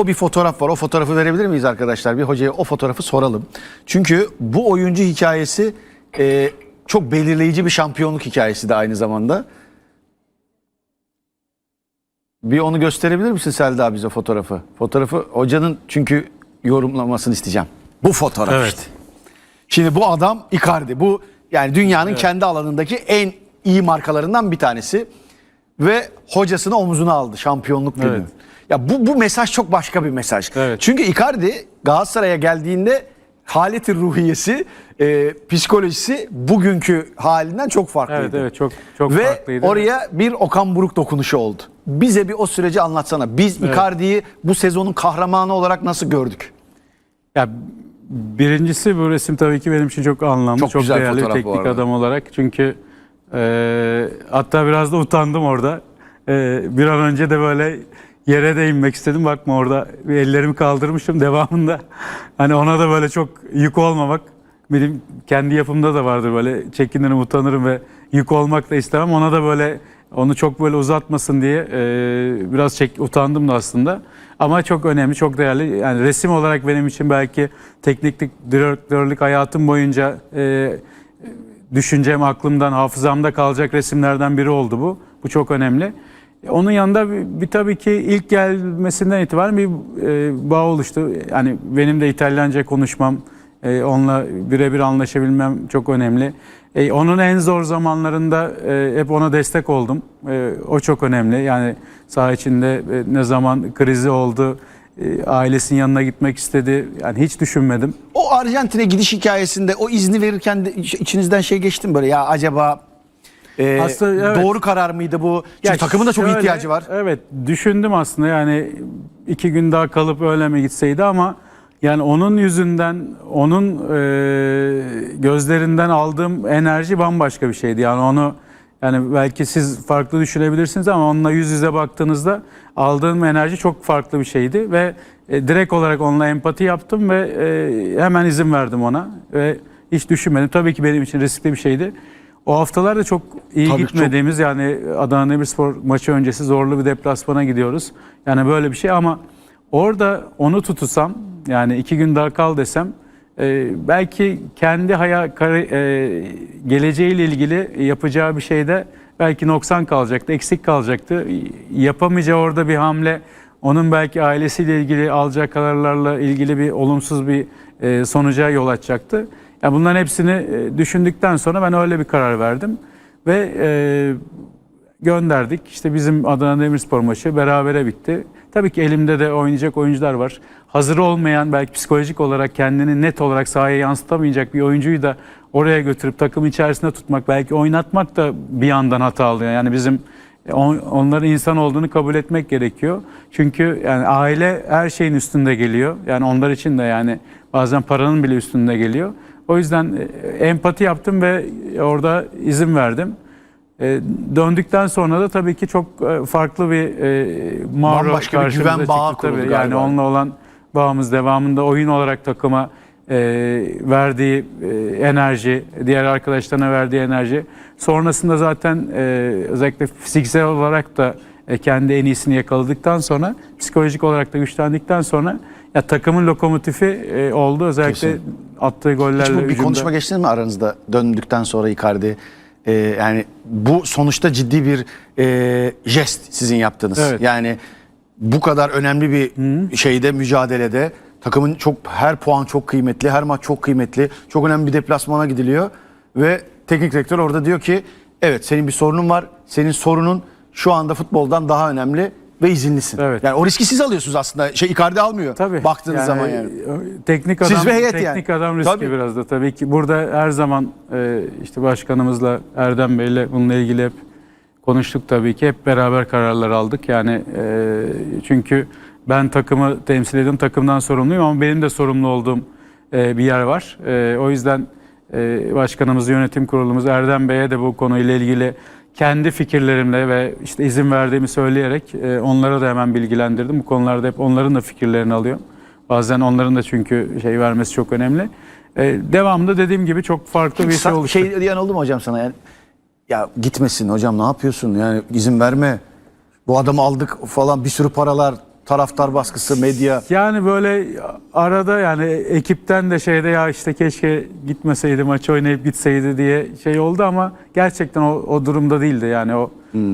O bir fotoğraf var. O fotoğrafı verebilir miyiz arkadaşlar? Bir hocaya o fotoğrafı soralım. Çünkü bu oyuncu hikayesi e, çok belirleyici bir şampiyonluk hikayesi de aynı zamanda. Bir onu gösterebilir misin Selda bize fotoğrafı? Fotoğrafı hocanın çünkü yorumlamasını isteyeceğim. Bu fotoğraf Evet. işte. Şimdi bu adam Icardi. Bu yani dünyanın kendi alanındaki en iyi markalarından bir tanesi. Ve hocasını omzuna aldı şampiyonluk günü. Evet. Ya bu, bu mesaj çok başka bir mesaj. Evet. Çünkü Icardi Galatasaray'a geldiğinde haleti ruhiyesi, e, psikolojisi bugünkü halinden çok farklıydı. Evet evet çok çok Ve farklıydı. oraya bir Okan Buruk dokunuşu oldu. Bize bir o süreci anlatsana. Biz Icardi'yi bu sezonun kahramanı olarak nasıl gördük? Ya birincisi bu resim tabii ki benim için çok anlamlı, Çok çok, güzel değerli teknik adam olarak. Çünkü e, hatta biraz da utandım orada. E, bir an önce de böyle yere de inmek istedim. Bakma orada bir ellerimi kaldırmışım devamında. Hani ona da böyle çok yük olmamak. Benim kendi yapımda da vardır böyle çekinirim, utanırım ve yük olmak da istemem. Ona da böyle onu çok böyle uzatmasın diye e, biraz çek, utandım da aslında. Ama çok önemli, çok değerli. Yani resim olarak benim için belki tekniklik, direktörlük hayatım boyunca e, düşüncem, aklımdan, hafızamda kalacak resimlerden biri oldu bu. Bu çok önemli. Onun yanında bir, bir tabii ki ilk gelmesinden itibaren bir e, bağ oluştu. Yani benim de İtalyanca konuşmam, e, onunla birebir anlaşabilmem çok önemli. E, onun en zor zamanlarında e, hep ona destek oldum. E, o çok önemli. Yani saha içinde e, ne zaman krizi oldu, e, ailesinin yanına gitmek istedi. Yani hiç düşünmedim. O Arjantin'e gidiş hikayesinde o izni verirken de iç- içinizden şey geçti mi böyle ya acaba e, Aslında evet. doğru karar mıydı bu? Çünkü Ya takımın da çok şöyle, ihtiyacı var. Evet düşündüm aslında yani iki gün daha kalıp öyle mi gitseydi ama yani onun yüzünden onun e, gözlerinden aldığım enerji bambaşka bir şeydi. Yani onu yani belki siz farklı düşünebilirsiniz ama onunla yüz yüze baktığınızda aldığım enerji çok farklı bir şeydi ve e, direkt olarak onunla empati yaptım ve e, hemen izin verdim ona ve hiç düşünmedim. Tabii ki benim için riskli bir şeydi. O haftalar da çok iyi Tabii, gitmediğimiz yani Adana Demirspor maçı öncesi zorlu bir deplasmana gidiyoruz. Yani böyle bir şey ama orada onu tutursam yani iki gün daha kal desem e, belki kendi hayal kari- e, geleceğiyle ilgili yapacağı bir şeyde belki noksan kalacaktı, eksik kalacaktı. Yapamayacağı orada bir hamle onun belki ailesiyle ilgili alacağı kararlarla ilgili bir olumsuz bir e, sonuca yol açacaktı. Yani bunların hepsini e, düşündükten sonra ben öyle bir karar verdim ve e, gönderdik. İşte bizim Adana Demirspor maçı berabere bitti. Tabii ki elimde de oynayacak oyuncular var. Hazır olmayan belki psikolojik olarak kendini net olarak sahaya yansıtamayacak bir oyuncuyu da oraya götürüp takım içerisinde tutmak belki oynatmak da bir yandan hatalı. Yani bizim on- onların insan olduğunu kabul etmek gerekiyor. Çünkü yani aile her şeyin üstünde geliyor. Yani onlar için de yani bazen paranın bile üstünde geliyor. O yüzden e, empati yaptım ve orada izin verdim. E, döndükten sonra da tabii ki çok e, farklı bir e, Mauro Bambaşka bir güven bağı çıktı tabii. kuruldu Yani onunla olan bağımız devamında oyun olarak takıma e, verdiği e, enerji, diğer arkadaşlarına verdiği enerji. Sonrasında zaten e, özellikle fiziksel olarak da e, kendi en iyisini yakaladıktan sonra psikolojik olarak da güçlendikten sonra ya takımın lokomotifi e, oldu. Özellikle Kesin. Attığı gollerle. Hiç bu bir hücumda. konuşma geçtiniz mi aranızda döndükten sonra Icardi? E, yani bu sonuçta ciddi bir e, jest sizin yaptığınız. Evet. Yani bu kadar önemli bir şeyde mücadelede takımın çok her puan çok kıymetli, her maç çok kıymetli. Çok önemli bir deplasmana gidiliyor ve teknik direktör orada diyor ki evet senin bir sorunun var. Senin sorunun şu anda futboldan daha önemli ve izinlisin. Evet. Yani o riski siz alıyorsunuz aslında. Şey Icardi almıyor. Tabii. Baktığınız zaman yani. Teknik Siz adam, ve heyet teknik yani. adam riski Tabii. biraz da tabii ki. Burada her zaman e, işte başkanımızla Erdem Bey'le bununla ilgili hep konuştuk tabii ki. Hep beraber kararlar aldık. Yani e, çünkü ben takımı temsil ediyorum, takımdan sorumluyum ama benim de sorumlu olduğum e, bir yer var. E, o yüzden e, başkanımız, yönetim kurulumuz Erdem Bey'e de bu konuyla ilgili kendi fikirlerimle ve işte izin verdiğimi söyleyerek e, onlara da hemen bilgilendirdim. Bu konularda hep onların da fikirlerini alıyorum. Bazen onların da çünkü şey vermesi çok önemli. E, devamında dediğim gibi çok farklı bir şey oluştu. Şey diyen oldu mu hocam sana yani? Ya gitmesin hocam ne yapıyorsun yani izin verme. Bu adamı aldık falan bir sürü paralar taraftar baskısı, medya. Yani böyle arada yani ekipten de şeyde ya işte keşke gitmeseydi maç oynayıp gitseydi diye şey oldu ama gerçekten o, o durumda değildi. Yani o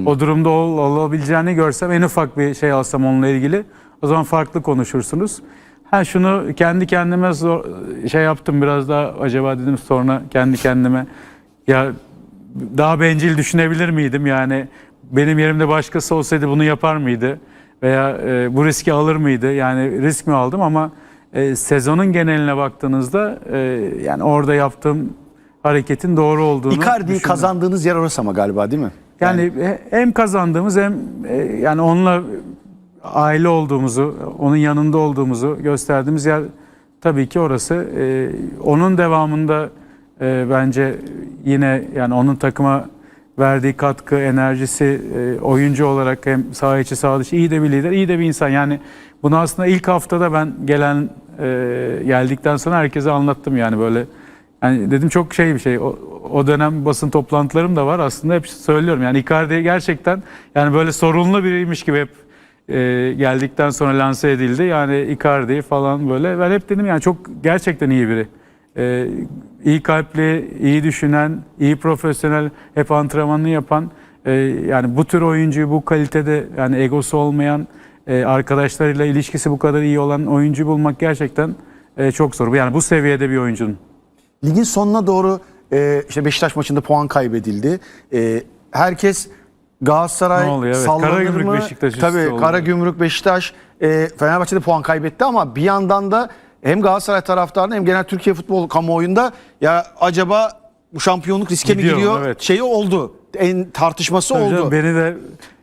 o durumda ol, olabileceğini görsem en ufak bir şey alsam onunla ilgili. O zaman farklı konuşursunuz. Ha şunu kendi kendime zor, şey yaptım biraz daha acaba dedim sonra kendi kendime ya daha bencil düşünebilir miydim? Yani benim yerimde başkası olsaydı bunu yapar mıydı veya e, bu riski alır mıydı yani risk mi aldım ama e, sezonun geneline baktığınızda e, yani orada yaptığım hareketin doğru olduğunu Icardi'yi düşündüm. kazandığınız yer orası ama galiba değil mi? Yani he- hem kazandığımız hem e, yani onunla aile olduğumuzu, onun yanında olduğumuzu gösterdiğimiz yer tabii ki orası. E, onun devamında e, bence yine yani onun takıma verdiği katkı, enerjisi, e, oyuncu olarak hem saha içi saha dışı iyi de bir lider, iyi de bir insan. Yani bunu aslında ilk haftada ben gelen e, geldikten sonra herkese anlattım yani böyle yani dedim çok şey bir şey. O, o dönem basın toplantılarım da var. Aslında hep söylüyorum. Yani Icardi gerçekten yani böyle sorunlu biriymiş gibi hep e, geldikten sonra lanse edildi. Yani Icardi falan böyle. Ben hep dedim yani çok gerçekten iyi biri. E, iyi kalpli, iyi düşünen, iyi profesyonel, hep antrenmanını yapan e, yani bu tür oyuncuyu bu kalitede yani egosu olmayan e, arkadaşlarıyla ilişkisi bu kadar iyi olan oyuncu bulmak gerçekten e, çok zor. Yani bu seviyede bir oyuncunun. Ligin sonuna doğru e, işte Beşiktaş maçında puan kaybedildi. E, herkes Galatasaray Ne oluyor? Evet, sallanır Karagümrük mı? Beşiktaş Tabii. Karagümrük Beşiktaş e, Fenerbahçe'de puan kaybetti ama bir yandan da hem Galatasaray taraftarında hem genel Türkiye futbol kamuoyunda ya acaba bu şampiyonluk riske mi Gidiyor mu? giriyor Evet. şeyi oldu. En tartışması Tabii oldu. canım, Beni de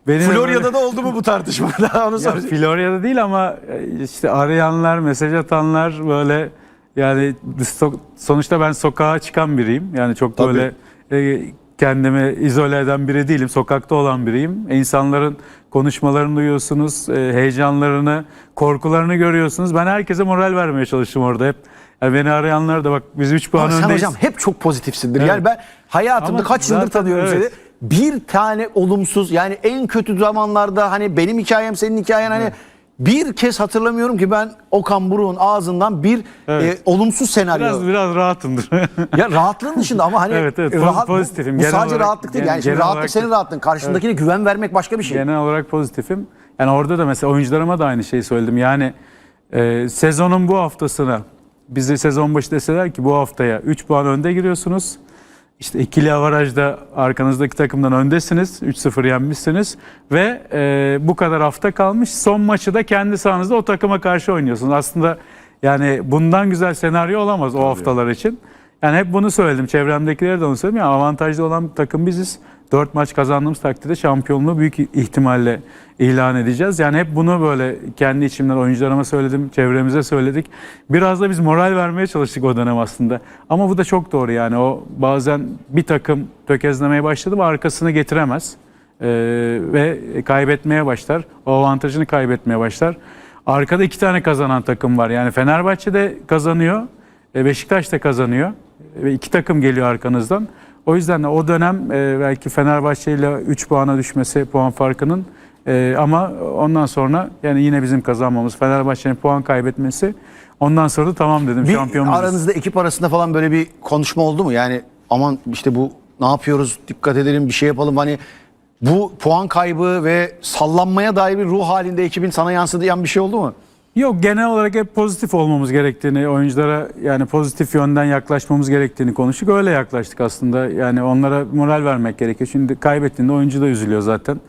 beni de Florya'da böyle- da oldu mu bu tartışma? Daha onu soracağım. Florya'da değil ama e, işte arayanlar, mesaj atanlar böyle yani so- sonuçta ben sokağa çıkan biriyim. Yani çok Tabii. böyle e, kendimi izole eden biri değilim. Sokakta olan biriyim. İnsanların konuşmalarını duyuyorsunuz, e, heyecanlarını, korkularını görüyorsunuz. Ben herkese moral vermeye çalıştım orada hep. Yani beni arayanlar da bak biz 3 puan Ama sen öndeyiz. hocam hep çok pozitifsindir. Evet. Yani ben hayatımda Ama kaç yıldır zaten tanıyorum evet. seni. Bir tane olumsuz yani en kötü zamanlarda hani benim hikayem senin hikayen hani bir kez hatırlamıyorum ki ben Okan Buruk'un ağzından bir Evet. e, olumsuz senaryo. Biraz biraz rahatımdır. Ya rahatlığın dışında ama hani Evet, evet, rahat, bu- pozitifim. bu, Genel sadece olarak- rahatlık değil. Yani şimdi genel rahatlık olarak- senin rahatlığın. Karşındakine güven vermek başka bir şey. Genel olarak pozitifim. Yani orada da mesela oyuncularıma da aynı şeyi söyledim. Yani e, sezonun bu haftasına bize sezon başı deseler ki bu haftaya 3 puan önde giriyorsunuz. İşte ikili avarajda arkanızdaki takımdan öndesiniz. 3-0 yenmişsiniz. Ve e, bu kadar hafta kalmış. Son maçı da kendi sahanızda o takıma karşı oynuyorsunuz. Aslında yani bundan güzel senaryo olamaz o haftalar için. Yani hep bunu söyledim. Çevremdekilere de onu söyledim. Yani avantajlı olan takım biziz. 4 maç kazandığımız takdirde şampiyonluğu büyük ihtimalle ilan edeceğiz. Yani hep bunu böyle kendi içimden oyuncularıma söyledim, çevremize söyledik. Biraz da biz moral vermeye çalıştık o dönem aslında. Ama bu da çok doğru yani o bazen bir takım tökezlemeye başladı mı arkasını getiremez. Ee, ve kaybetmeye başlar. O avantajını kaybetmeye başlar. Arkada iki tane kazanan takım var. Yani Fenerbahçe de kazanıyor. e, Beşiktaş da kazanıyor. Ve iki takım geliyor arkanızdan. O yüzden de o dönem e, belki Fenerbahçe ile 3 puana düşmesi puan farkının e, ama ondan sonra yani yine bizim kazanmamız Fenerbahçe'nin puan kaybetmesi ondan sonra da tamam dedim Bir şampiyonuz. aranızda ekip arasında falan böyle bir konuşma oldu mu? Yani aman işte bu ne yapıyoruz dikkat edelim bir şey yapalım hani bu puan kaybı ve sallanmaya dair bir ruh halinde ekibin sana yansıyan bir şey oldu mu? Yok genel olarak hep pozitif olmamız gerektiğini, oyunculara yani pozitif yönden yaklaşmamız gerektiğini konuştuk. Öyle yaklaştık aslında. Yani onlara moral vermek gerekiyor. Şimdi kaybettiğinde oyuncu da üzülüyor zaten.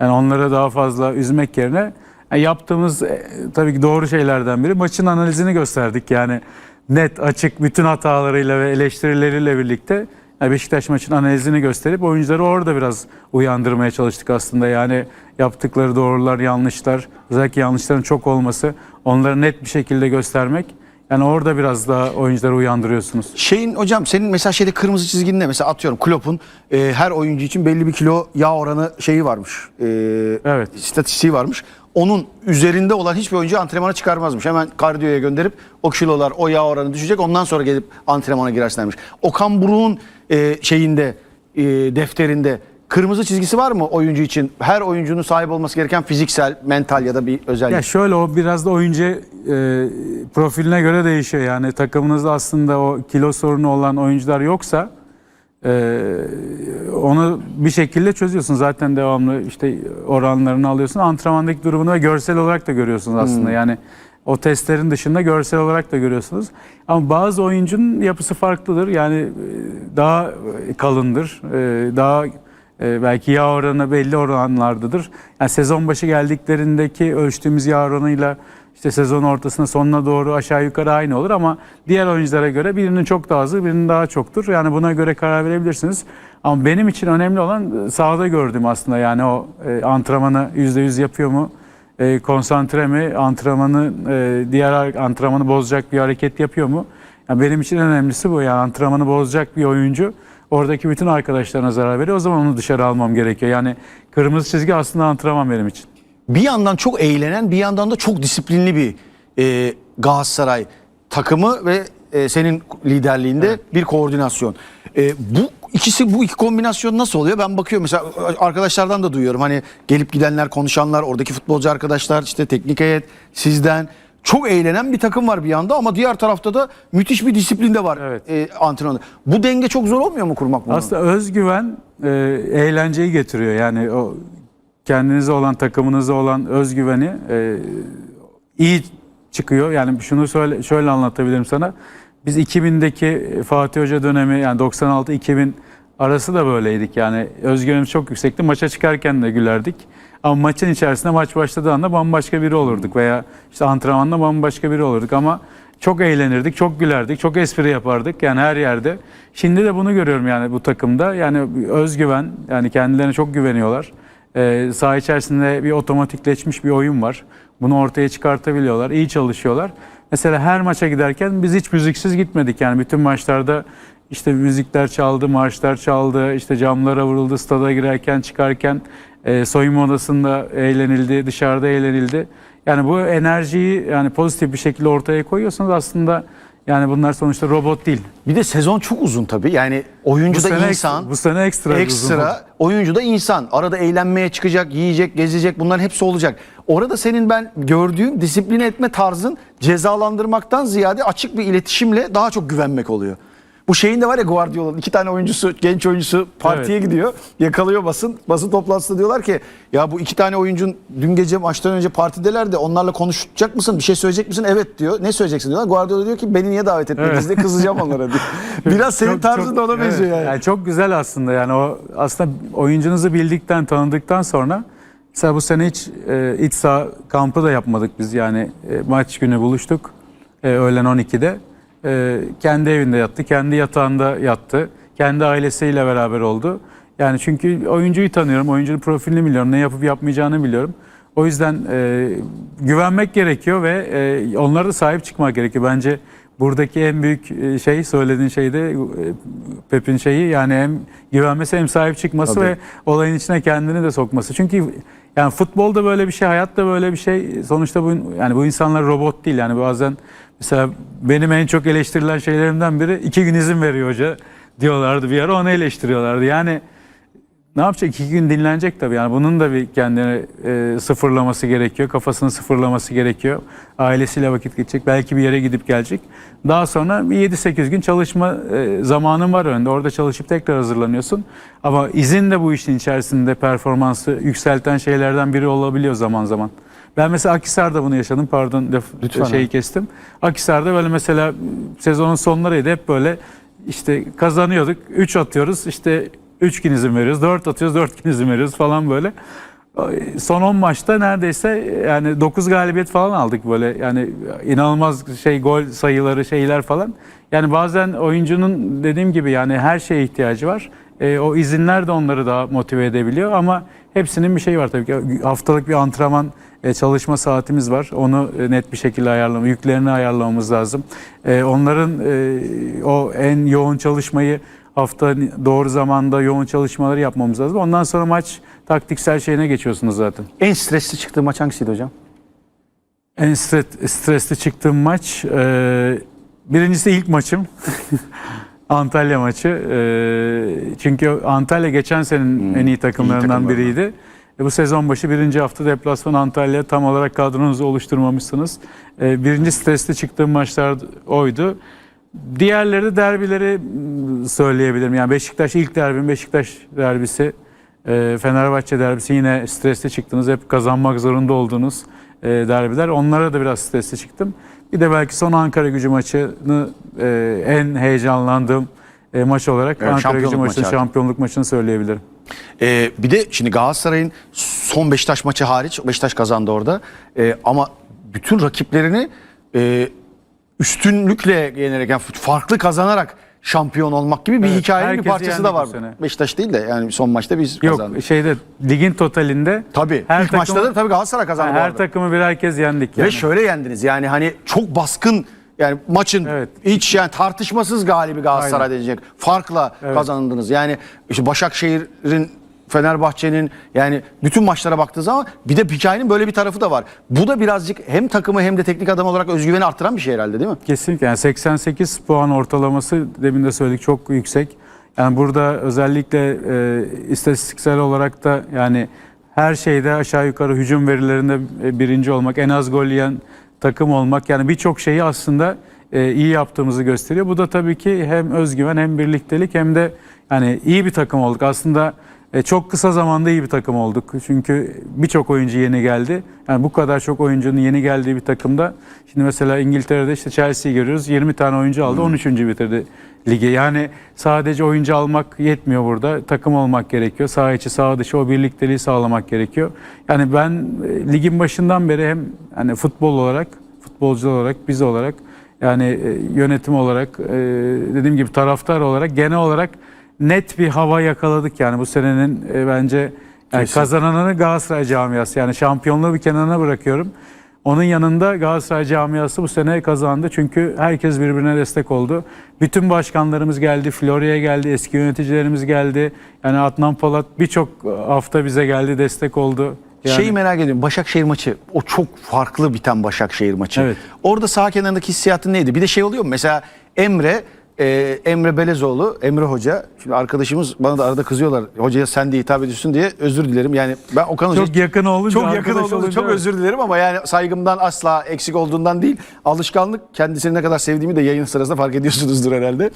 Yani onlara daha fazla üzmek yerine yani yaptığımız e, tabii ki doğru şeylerden biri maçın analizini gösterdik. Yani net, açık, bütün hatalarıyla ve eleştirileriyle birlikte yani Beşiktaş maçın analizini gösterip oyuncuları orada biraz uyandırmaya çalıştık aslında. Yani yaptıkları doğrular, yanlışlar, özellikle yanlışların çok olması onları net bir şekilde göstermek. Yani orada biraz daha oyuncuları uyandırıyorsunuz. Şeyin hocam senin mesela şeyde kırmızı çizgin ne? Mesela atıyorum Klopp'un e, her oyuncu için belli bir kilo yağ oranı şeyi varmış. E, Evet. İstatistiği varmış. Onun üzerinde olan hiçbir oyuncu antrenmana çıkarmazmış. Hemen kardiyoya gönderip o kilolar, o yağ oranı düşecek. Ondan sonra gelip antrenmana girersin demiş. Okan Buruk'un e, şeyinde, e, defterinde kırmızı çizgisi var mı oyuncu için? Her oyuncunun sahip olması gereken fiziksel, mental ya da bir özellik. Ya şöyle o biraz da oyuncu e, profiline göre değişiyor. Yani takımınızda aslında o kilo sorunu olan oyuncular yoksa e, onu bir şekilde çözüyorsun. Zaten devamlı işte oranlarını alıyorsun. Antrenmandaki durumunu ve görsel olarak da görüyorsunuz aslında. Yani o testlerin dışında görsel olarak da görüyorsunuz. Ama bazı oyuncunun yapısı farklıdır. Yani e, daha kalındır. e, Daha e, belki yağ oranı belli oranlardadır. Yani sezon başı geldiklerindeki ölçtüğümüz yağ oranıyla işte sezon ortasına sonuna doğru aşağı yukarı aynı olur ama diğer oyunculara göre birinin çok daha azı birinin daha çoktur. Yani buna göre karar verebilirsiniz. Ama benim için önemli olan e, sahada gördüğüm aslında yani o e, antrenmanı %100 yapıyor mu? E, konsantre mi? Antrenmanı e, diğer antrenmanı bozacak bir hareket yapıyor mu? Yani benim için en önemlisi bu. Yani antrenmanı bozacak bir oyuncu oradaki bütün arkadaşlarına zarar veriyor. O zaman onu dışarı almam gerekiyor. Yani kırmızı çizgi aslında antrenman benim için. Bir yandan çok eğlenen bir yandan da çok disiplinli bir e, Galatasaray takımı ve e, senin liderliğinde bir koordinasyon. E, bu ikisi bu iki kombinasyon nasıl oluyor? Ben bakıyorum mesela arkadaşlardan da duyuyorum hani gelip gidenler konuşanlar oradaki futbolcu arkadaşlar işte teknik heyet sizden çok eğlenen bir takım var bir yanda ama diğer tarafta da müthiş bir disiplin de var Evet. e, antrenörde. Bu denge çok zor olmuyor mu kurmak bunu? Aslında özgüven e, eğlenceyi getiriyor. Yani o kendinize olan, takımınıza olan özgüveni e, iyi çıkıyor. Yani şunu söyle, şöyle anlatabilirim sana. Biz 2000'deki Fatih Hoca dönemi yani 96-2000 arası da böyleydik. Yani özgüvenimiz çok yüksekti. Maça çıkarken de gülerdik. Ama maçın içerisinde maç başladığı anda bambaşka biri olurduk veya işte antrenmanda bambaşka biri olurduk ama çok eğlenirdik, çok gülerdik, çok espri yapardık yani her yerde. Şimdi de bunu görüyorum yani bu takımda. Yani özgüven, yani kendilerine çok güveniyorlar. Ee, saha içerisinde bir otomatikleşmiş bir oyun var. Bunu ortaya çıkartabiliyorlar, iyi çalışıyorlar. Mesela her maça giderken biz hiç müziksiz gitmedik yani bütün maçlarda işte müzikler çaldı, marşlar çaldı, işte camlara vuruldu, stada girerken çıkarken e, soyunma odasında eğlenildi, dışarıda eğlenildi. Yani bu enerjiyi yani pozitif bir şekilde ortaya koyuyorsanız aslında yani bunlar sonuçta robot değil. Bir de sezon çok uzun tabii. Yani Bu oyuncu da sene insan. ekstra, bu sene ekstra, Ekstra uzun. oyuncu da insan. Arada eğlenmeye çıkacak, yiyecek, gezecek bunların hepsi olacak. Orada senin ben gördüğüm disipline etme tarzın cezalandırmaktan ziyade açık bir iletişimle daha çok güvenmek oluyor. Bu şeyin de var ya Guardiola'nın iki tane oyuncusu, genç oyuncusu partiye Evet. gidiyor. Yakalıyor basın. Basın toplantısında diyorlar ki ya bu iki tane oyuncun dün gece maçtan önce partideler de onlarla konuşacak mısın? Bir şey söyleyecek misin? Evet diyor. Ne söyleyeceksin diyorlar. Guardiola diyor ki beni niye davet etmediniz Evet. diye kızacağım onlara diyor. Biraz senin Çok- tarzın da çok- ona benziyor evet. yani. Çok güzel aslında yani o aslında oyuncunuzu bildikten tanıdıktan sonra mesela bu sene hiç e, iç saha kampı da yapmadık biz yani e, maç günü buluştuk e, öğlen 12'de E, kendi evinde yattı kendi yatağında yattı kendi ailesiyle beraber oldu yani çünkü oyuncuyu tanıyorum oyuncunun profilini biliyorum ne yapıp yapmayacağını biliyorum. O yüzden e, güvenmek gerekiyor ve e, onlara da sahip çıkmak gerekiyor. Bence buradaki en büyük e, şey söylediğin şey de Pep'in şeyi yani hem güvenmesi hem sahip çıkması Tabii. ve olayın içine kendini de sokması. Çünkü yani futbolda böyle bir şey, hayatta böyle bir şey. Sonuçta bu yani bu insanlar robot değil. Yani bazen mesela benim en çok eleştirilen şeylerimden biri iki gün izin veriyor hoca diyorlardı bir ara onu eleştiriyorlardı. Yani ne yapacak? İki gün dinlenecek tabii. Yani bunun da bir kendini e, sıfırlaması gerekiyor. Kafasını sıfırlaması gerekiyor. Ailesiyle vakit geçecek. Belki bir yere gidip gelecek. Daha sonra bir 7-8 gün çalışma e, zamanın var önünde. Orada çalışıp tekrar hazırlanıyorsun. Ama izin de bu işin içerisinde performansı yükselten şeylerden biri olabiliyor zaman zaman. Ben mesela Akhisar'da bunu yaşadım. Pardon laf, Lütfen şeyi abi. kestim. Akhisar'da böyle mesela sezonun sonlarıydı. Hep böyle işte kazanıyorduk. 3 atıyoruz. işte 3 gün izin veriyoruz. 4 atıyoruz. 4 gün izin veriyoruz falan böyle. Son 10 maçta neredeyse yani 9 galibiyet falan aldık böyle. Yani inanılmaz şey gol sayıları şeyler falan. Yani bazen oyuncunun dediğim gibi yani her şeye ihtiyacı var. E, o izinler de onları daha motive edebiliyor ama hepsinin bir şeyi var tabii ki. Haftalık bir antrenman e, çalışma saatimiz var. Onu e, net bir şekilde ayarlama, yüklerini ayarlamamız lazım. E, onların e, o en yoğun çalışmayı hafta doğru zamanda yoğun çalışmaları yapmamız lazım. Ondan sonra maç taktiksel şeyine geçiyorsunuz zaten. En stresli çıktığı maç hangisiydi hocam? En stres, stresli çıktığım maç e, birincisi ilk maçım. Antalya maçı. Ee, çünkü Antalya geçen senenin en iyi takımlarından takımlarından. biriydi. E, bu sezon başı birinci hafta deplasman Antalya tam olarak kadronuzu oluşturmamışsınız. E, birinci stresli çıktığım maçlar oydu. Diğerleri de derbileri söyleyebilirim. Yani Beşiktaş ilk derbim Beşiktaş derbisi. e, Fenerbahçe derbisi yine stresli çıktınız. Hep kazanmak zorunda olduğunuz e, derbiler. Onlara da biraz stresli çıktım. Bir de belki son Ankara gücü maçını e, en heyecanlandığım e, maç olarak Evet, Ankara gücü maçının maçı şampiyonluk maçını söyleyebilirim. Ee, bir de şimdi Galatasaray'ın son Beşiktaş maçı hariç Beşiktaş kazandı orada. Ee, ama bütün rakiplerini e, üstünlükle yenerek yani farklı kazanarak şampiyon olmak gibi bir Evet, hikayenin bir parçası da var. Beşiktaş değil de yani son maçta biz Yok kazandık. şeyde ligin totalinde Tabii. her İlk takımı- maçta da tabii Galatasaray kazandı her takımı birer kez yendik yani. Ve şöyle yendiniz yani hani çok baskın yani maçın Evet. hiç yani tartışmasız galibi Galatasaray Aynen. diyecek. Farkla Evet. kazandınız. Yani işte Başakşehir'in Fenerbahçe'nin yani bütün maçlara baktığı zaman bir de hikayenin böyle bir tarafı da var. Bu da birazcık hem takımı hem de teknik adam olarak özgüveni arttıran bir şey herhalde değil mi? Kesinlikle yani 88 puan ortalaması demin de söyledik çok yüksek. Yani burada özellikle e, istatistiksel olarak da yani her şeyde aşağı yukarı hücum verilerinde e, birinci olmak, en az gol yiyen takım olmak yani birçok şeyi aslında e, iyi yaptığımızı gösteriyor. Bu da tabii ki hem özgüven hem birliktelik hem de yani iyi bir takım olduk. Aslında e, çok kısa zamanda iyi bir takım olduk. Çünkü birçok oyuncu yeni geldi. Yani bu kadar çok oyuncunun yeni geldiği bir takımda şimdi mesela İngiltere'de işte Chelsea'yi görüyoruz. 20 tane oyuncu aldı. 13. bitirdi ligi. Yani sadece oyuncu almak yetmiyor burada. Takım olmak gerekiyor. Sağ içi, sağ dışı o birlikteliği sağlamak gerekiyor. Yani ben e, ligin başından beri hem hani futbol olarak, futbolcu olarak, biz olarak yani e, yönetim olarak, e, dediğim gibi taraftar olarak genel olarak net bir hava yakaladık yani bu senenin e, bence yani Kesin. kazananını Galatasaray camiası yani şampiyonluğu bir kenarına bırakıyorum. Onun yanında Galatasaray camiası bu sene kazandı çünkü herkes birbirine destek oldu. Bütün başkanlarımız geldi, Florya'ya geldi, eski yöneticilerimiz geldi. Yani Adnan Polat birçok hafta bize geldi, destek oldu. Yani, Şeyi merak ediyorum. Başakşehir maçı o çok farklı biten Başakşehir maçı. Evet. Orada sağ kenarındaki hissiyatın neydi? Bir de şey oluyor mu? Mesela Emre e, Emre Belezoğlu, Emre Hoca. Şimdi arkadaşımız bana da arada kızıyorlar. Hocaya sen de hitap ediyorsun diye özür dilerim. Yani ben Okan Hoca çok yakın olunca çok yakın olduğunuz olunca çok evet. özür dilerim ama yani saygımdan asla eksik olduğundan değil. Alışkanlık kendisini ne kadar sevdiğimi de yayın sırasında fark ediyorsunuzdur herhalde.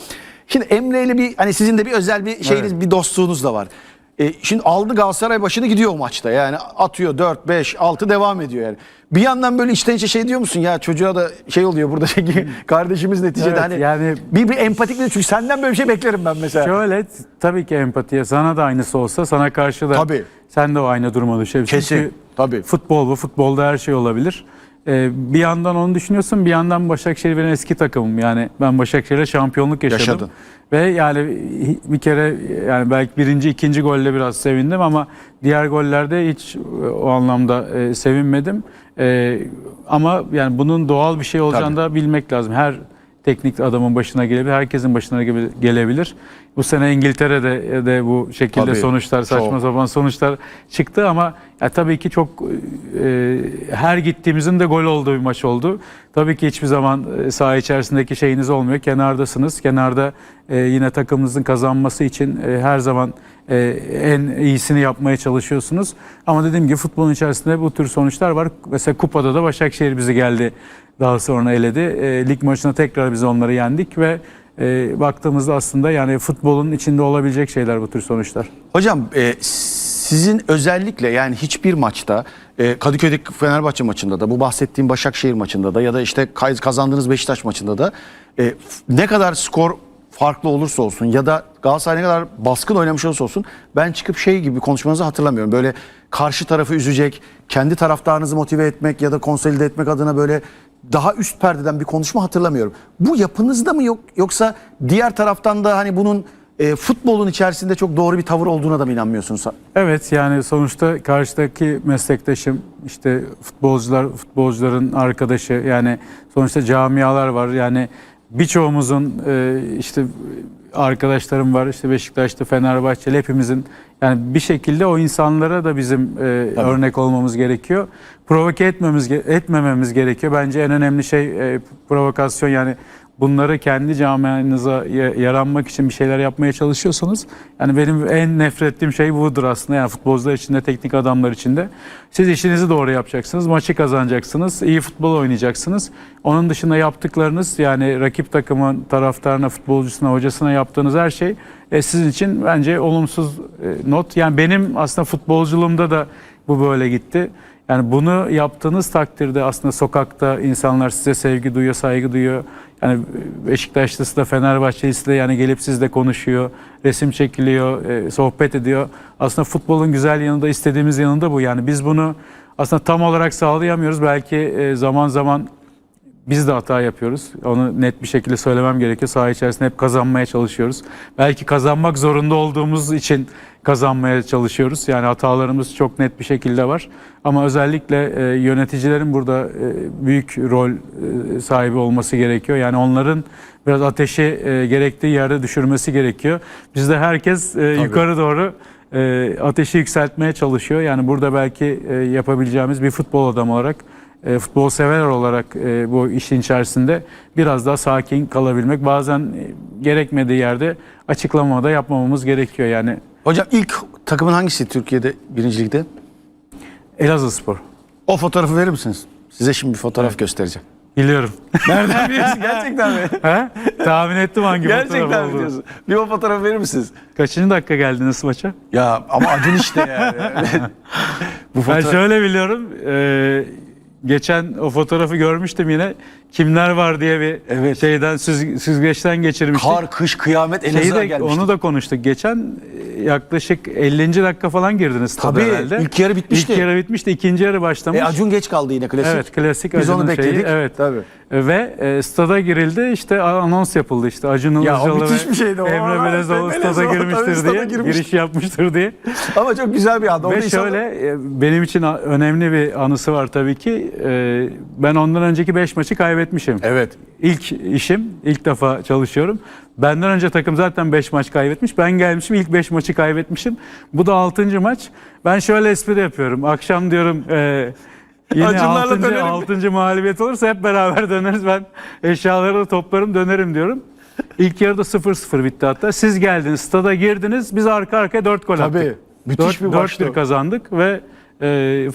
Şimdi Emre ile bir hani sizin de bir özel bir şeyiniz bir dostluğunuz da var. E, şimdi aldı Galatasaray başını gidiyor o maçta. Yani atıyor 4 5 6 devam ediyor yani. Bir yandan böyle içten içe şey diyor musun ya çocuğa da şey oluyor burada şey kardeşimiz neticede Evet, hani yani- bir bir empatik bir çünkü senden böyle bir şey beklerim ben mesela. Şöyle tabii ki empatiye sana da aynısı olsa sana karşı da Tabii. sen de o aynı duruma düşebilirsin. Kesin, Çünkü tabii. Futbol bu. Futbolda her şey olabilir. Ee, bir yandan onu düşünüyorsun bir yandan Başakşehir benim eski takımım. Yani ben Başakşehir'e şampiyonluk yaşadım. Yaşadın. Ve yani bir kere yani belki birinci ikinci golle biraz sevindim ama diğer gollerde hiç o anlamda e, sevinmedim. E, ama yani bunun doğal bir şey olacağını da bilmek lazım. Her teknik adamın başına gelebilir, herkesin başına gele- gelebilir. Bu sene İngiltere'de de bu şekilde Tabii, sonuçlar, saçma çok. sapan sonuçlar çıktı ama ya tabii ki çok e, her gittiğimizin de gol olduğu bir maç oldu. Tabii ki hiçbir zaman e, saha içerisindeki şeyiniz olmuyor. Kenardasınız. Kenarda e, yine takımınızın kazanması için e, her zaman e, en iyisini yapmaya çalışıyorsunuz. Ama dediğim gibi futbolun içerisinde bu tür sonuçlar var. Mesela kupada da Başakşehir bizi geldi daha sonra eledi. E, lig maçına tekrar biz onları yendik ve e, baktığımızda aslında yani futbolun içinde olabilecek şeyler bu tür sonuçlar. Hocam e, sizin özellikle yani hiçbir maçta e, Kadıköy'deki Fenerbahçe maçında da bu bahsettiğim Başakşehir maçında da ya da işte kazandığınız Beşiktaş maçında da e, ne kadar skor farklı olursa olsun ya da Galatasaray ne kadar baskın oynamış olursa olsun ben çıkıp şey gibi konuşmanızı hatırlamıyorum. Böyle karşı tarafı üzecek, kendi taraftarınızı motive etmek ya da konsolide etmek adına böyle daha üst perdeden bir konuşma hatırlamıyorum. Bu yapınızda mı yok yoksa diğer taraftan da hani bunun e, futbolun içerisinde çok doğru bir tavır olduğuna da mı inanmıyorsunuz? Evet yani sonuçta karşıdaki meslektaşım işte futbolcular futbolcuların arkadaşı yani sonuçta camialar var yani birçoğumuzun e, işte arkadaşlarım var işte Beşiktaş'ta Fenerbahçeli hepimizin yani bir şekilde o insanlara da bizim e, örnek olmamız gerekiyor. Provoke etmemiz etmememiz gerekiyor. Bence en önemli şey e, provokasyon yani bunları kendi camianıza ya- yaranmak için bir şeyler yapmaya çalışıyorsanız yani benim en nefret ettiğim şey budur aslında. Yani futbolcular için de teknik adamlar için de. Siz işinizi doğru yapacaksınız. Maçı kazanacaksınız. iyi futbol oynayacaksınız. Onun dışında yaptıklarınız yani rakip takımın taraftarına, futbolcusuna, hocasına yaptığınız her şey e, sizin için bence olumsuz e, not. Yani benim aslında futbolculuğumda da bu böyle gitti. Yani bunu yaptığınız takdirde aslında sokakta insanlar size sevgi duyuyor, saygı duyuyor. Yani Beşiktaşlısı da Fenerbahçelisi de yani gelip sizle konuşuyor, resim çekiliyor, e, sohbet ediyor. Aslında futbolun güzel yanında istediğimiz yanında bu. Yani biz bunu aslında tam olarak sağlayamıyoruz. Belki e, zaman zaman biz de hata yapıyoruz. Onu net bir şekilde söylemem gerekiyor. Saha içerisinde hep kazanmaya çalışıyoruz. Belki kazanmak zorunda olduğumuz için kazanmaya çalışıyoruz. Yani hatalarımız çok net bir şekilde var. Ama özellikle e, yöneticilerin burada e, büyük rol e, sahibi olması gerekiyor. Yani onların biraz ateşi e, gerektiği yerde düşürmesi gerekiyor. Bizde herkes e, yukarı doğru e, ateşi yükseltmeye çalışıyor. Yani burada belki e, yapabileceğimiz bir futbol adamı olarak e, futbol sever olarak e, bu işin içerisinde biraz daha sakin kalabilmek. Bazen e, gerekmediği yerde açıklama da yapmamamız gerekiyor. Yani Hocam ilk takımın hangisi Türkiye'de birinci ligde? Elazığ Spor. O fotoğrafı verir misiniz? Size şimdi bir fotoğraf göstereceğim. Biliyorum. Nereden biliyorsun? Gerçekten mi? He? Tahmin ettim hangi fotoğraf Gerçekten mi olduğunu. diyorsun? Bir o fotoğrafı verir misiniz? Kaçıncı dakika geldiniz maça? Ya ama Acun işte yani. Bu Ben fotoğraf... şöyle biliyorum. e, geçen o fotoğrafı görmüştüm yine. Kimler var diye bir Evet. şeyden süz, süzgeçten geçirmiştik. Kar, kış, kıyamet Şeyi Elazığ'a de, onu da konuştuk. Geçen e, yaklaşık 50. dakika falan girdiniz Tabii, herhalde. ilk yarı bitmişti. İlk yarı bitmişti. ikinci yarı başlamış. E, Acun geç kaldı yine klasik. Evet klasik Biz onu Acun'un şeyi. bekledik. Evet. Tabii. Ve e, stada girildi işte anons yapıldı işte Acun Ilıcalı ve şeydi o. Emre Belezoğlu stada girmiştir stada diye girmiş. giriş yapmıştır diye. Ama çok güzel bir anda. Ve insanlar- şöyle e, benim için önemli bir anısı var tabii ki. E, Ben ondan önceki 5 maçı kaybetmişim. Evet. İlk işim, ilk defa çalışıyorum. Benden önce takım zaten 5 maç kaybetmiş. Ben gelmişim ilk 5 maçı kaybetmişim. Bu da 6. maç. Ben şöyle espri yapıyorum. Akşam diyorum e, yine Acunlarla 6. dönelim. 6. mağlubiyet olursa hep beraber döneriz. Ben eşyaları da toplarım dönerim diyorum. İlk yarıda 0-0 bitti hatta. Siz geldiniz, stada girdiniz. Biz arka arkaya 4 gol Tabii. attık. Müthiş bir maçtı. 4-1 kazandık ve e,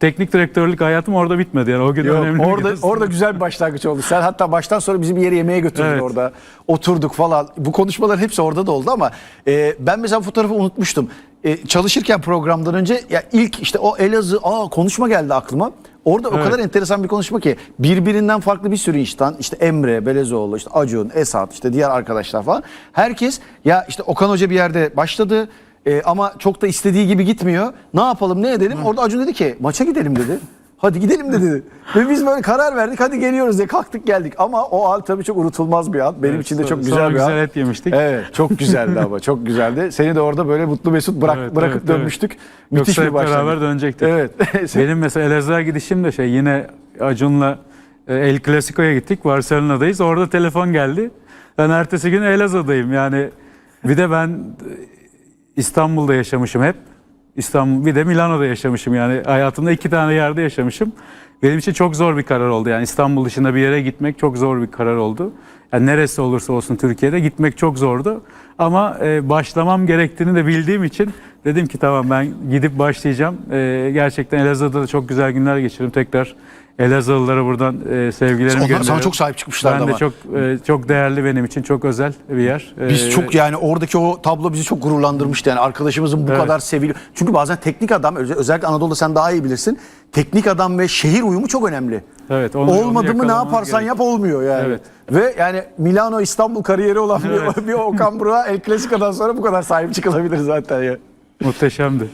teknik direktörlük hayatım orada bitmedi. Yani o gün Yok, önemli bir orada gösteri. orada güzel bir başlangıç oldu. Sen hatta baştan sonra bizi bir yere yemeğe götürdün Evet. orada. Oturduk falan. Bu konuşmaların hepsi orada da oldu ama e, ben mesela fotoğrafı unutmuştum. E, çalışırken programdan önce ya ilk işte o Elazığ aa konuşma geldi aklıma. Orada o Evet. kadar enteresan bir konuşma ki birbirinden farklı bir sürü insan işte Emre, Belezoğlu, işte Acun, Esat, işte diğer arkadaşlar falan. Herkes ya işte Okan Hoca bir yerde başladı. E, ama çok da istediği gibi gitmiyor. Ne yapalım ne edelim? Orada Acun dedi ki maça gidelim dedi. Hadi gidelim dedi. Ve biz böyle karar verdik hadi geliyoruz diye kalktık geldik. Ama o an tabii çok unutulmaz bir an. Benim Evet, için de çok güzel bir an. güzel et yemiştik. Evet çok güzeldi ama çok güzeldi. Seni de orada böyle mutlu mesut bırak, Evet, bırakıp evet, evet. dönmüştük. Müthiş Yoksa bir başlangıç. beraber dönecektik. Evet. Benim mesela Elazığ'a gidişim de şey yine Acun'la e, El Clasico'ya gittik. Barcelona'dayız. Orada telefon geldi. Ben ertesi gün Elazığ'dayım. Yani bir de ben İstanbul'da yaşamışım hep. İstanbul bir de Milano'da yaşamışım. Yani hayatımda iki tane yerde yaşamışım. Benim için çok zor bir karar oldu. Yani İstanbul dışında bir yere gitmek çok zor bir karar oldu. Yani neresi olursa olsun Türkiye'de gitmek çok zordu. Ama e, başlamam gerektiğini de bildiğim için dedim ki tamam ben gidip başlayacağım. E, gerçekten Elazığ'da da çok güzel günler geçirdim. Tekrar Elazığlılara buradan e, sevgilerimi Onlar gönderiyorum. sana çok sahip çıkmışlardı Ben de ama. çok e, çok değerli benim için çok özel bir yer. Biz E, çok yani oradaki o tablo bizi çok gururlandırmıştı yani arkadaşımızın bu Evet. kadar seviliyor. Çünkü bazen teknik adam öz- özellikle Anadolu'da sen daha iyi bilirsin. Teknik adam ve şehir uyumu çok önemli. Evet, onu- onu Olmadı mı ne yaparsan gerekiyor. yap olmuyor yani. Evet. Ve yani Milano İstanbul kariyeri olan Evet. bir, bir Okan Burak'a El Clasico'dan sonra bu kadar sahip çıkılabilir zaten ya. muhteşemdi.